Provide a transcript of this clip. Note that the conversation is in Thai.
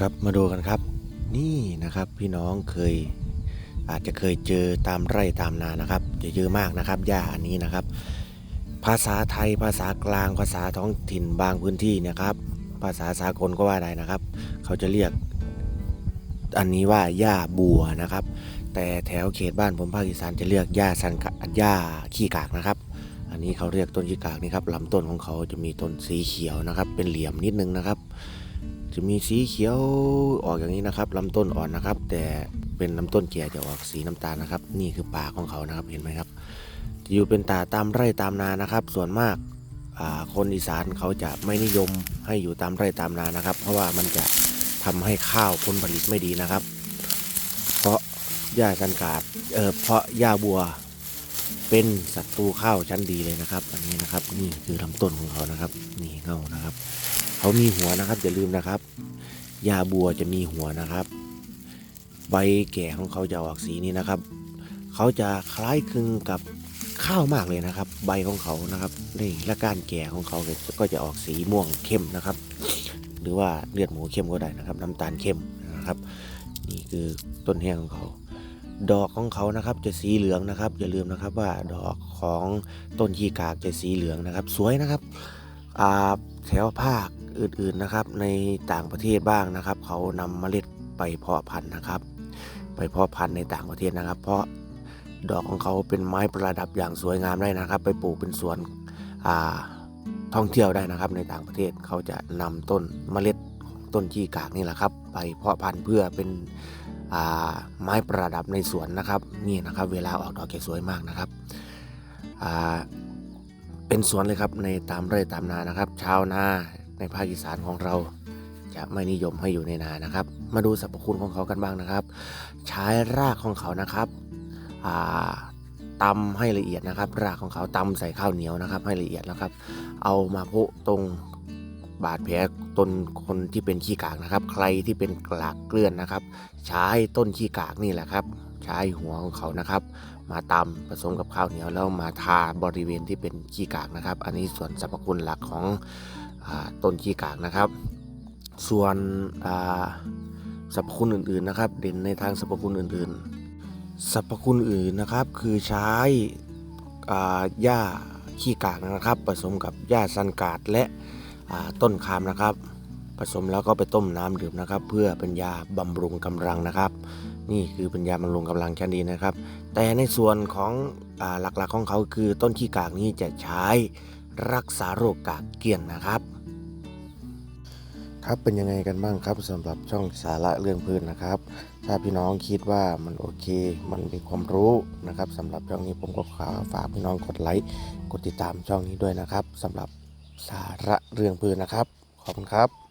ครับมาดูกันครับ นี่นะครับพี่น้องเคย อาจจะเคยเจอตามไร่ตามนานะครับ จะเยอะมากนะครับหญ้าอันนี้นะครับ ภาษาไทยภาษากลางภาษาท้องถิ่นบางพื้นที่นะครับ ภาษาสากลก็ว่าได้นะครับ เขาจะเรียก อันนี้ว่าหญ้าบัวนะครับ แต่แถวเขตบ้านผมภาคอีสานจะเรียกหญ้าสันกะหญ้าขี้กากนะครับ อันนี้เขาเรียกต้นขี้กากนี่ครับลำต้นของเขาจะมีต้นสีเขียวนะครับ เป็นเหลี่ยมนิดนึงนะครับ จะมีสีเขียวออกอย่างนี้นะครับลำต้นอ่อนนะครับ แต่เป็นลำต้นแก่จะออกสีน้ำตาลนะครับ นี่คือป่าของเขานะครับเห็นไหมครับ จะอยู่เป็นตาตามไร่ตามนานะครับ ส่วนมากาคนอีสานเขาจะไม่นิยมให้อยู่ตามไร่ตามนานะครับ เพราะว่ามันจะทำให้ข้าวผลผลิตไม่ดีนะครับ เพราะหญ้าสันกาดเออเพราะหญ้าบัวเป็นศัตรูข้าวชั้นดีเลยนะครับ อันนี้นะครับนี่คือลำต้นของเขานะครับ นี่เงานะครับ เขามีหัวนะครับอย่าลืมนะครับ ยาบัวจะมีหัวนะครับ ใบแก่ของเขาจะออกสีนี้นะครับ เขาจะคล้ายคลึงกับข้าวมากเลยนะครับ ใบของเขานะครับนี่และก้านแก่ของเขาก็จะออกสีม่วงเข้มนะครับ หรือว่าเลือดหมูเข้มก็ได้นะครับ น้ำตาลเข้มนะครับ นี่คือต้นแห้งของเขาดอกของเขานะครับจะสีเหลืองนะครับ อย่าลืมนะครับว่าดอกของต้นขี้กากจะสีเหลืองนะครับ สวยนะครับ แถวภาคอื่นๆนะครับ ในต่างประเทศบ้างนะครับ เขานำเมล็ดไปเพาะพันธุ์นะครับ ไปเพาะพันธุ์ในต่างประเทศนะครับ เพราะดอกของเขาเป็นไม้ประดับอย่างสวยงามได้นะครับ ไปปลูกเป็นสวนท่องเที่ยวได้นะครับ ในต่างประเทศเขาจะนำต้นเมล็ดของต้นขี้กากนี่แหละครับ ไปเพาะพันธุ์เพื่อเป็นไม้ประดับในสวนนะครับนี่นะครับ เวลาออกดอกจะสวยมากนะครับ เป็นสวนเลยครับในตามไร่ตามนานะครับ ชาวนาในภาคอีสานของเรา จะไม่นิยมให้อยู่ในนานะครับ มาดูสรรพคุณของเขากันบ้างนะครับ ใช้รากของเขานะครับตำให้ละเอียดนะครับ รากของเขาตำใส่ข้าวเหนียวนะครับ ให้ละเอียดแล้วครับ เอามาโพะตรงบาดแผลต้นคนที่เป็นขี้กากนะครับ ใครที่เป็นกลากเกลื่อนนะครับ ใช้ต้นขี้กากนี่แหละครับ ใช้หัวของเขานะครับ มาตำผสมกับข้าวเหนียวแล้วมาทาบริเวณที่เป็นขี้กากนะครับ อันนี้ส่วนสรรพคุณหลักของอต้นขี้กากนะครับ ส่วนสรรพคุณอื่นๆนะครับ เด่นในทางสรรพคุณอื่นๆสรรพคุณอื่นนะครับคือใช้หญ้าขี้กากนะครับ ผสมกับหญ้าซันกาดและต้นคามนะครับ ผสมแล้วก็ไปต้มน้ำดื่มนะครับ เพื่อเป็นยาบำรุงกำลังนะครับ นี่คือป็นยาบำรุงกำลังชั้นดีนะครับ แต่ในส่วนของอหลักๆของเขาคือต้นขี้กากนี้จะใช้รักษาโรคกากเกลียนนะครับ ครับเป็นยังไงกันบ้างครับสำหรับช่องสาระเรื่องพืชนะครับ ถ้าพี่น้องคิดว่ามันโอเค มันมีความรู้นะครับสำหรับช่องนี้ผมก็ขอฝากพี่น้องกดไลค์กดติดตามช่องนี้ด้วยนะครับสำหรับสาระเรื่องพืชนะครับขอบคุณครับ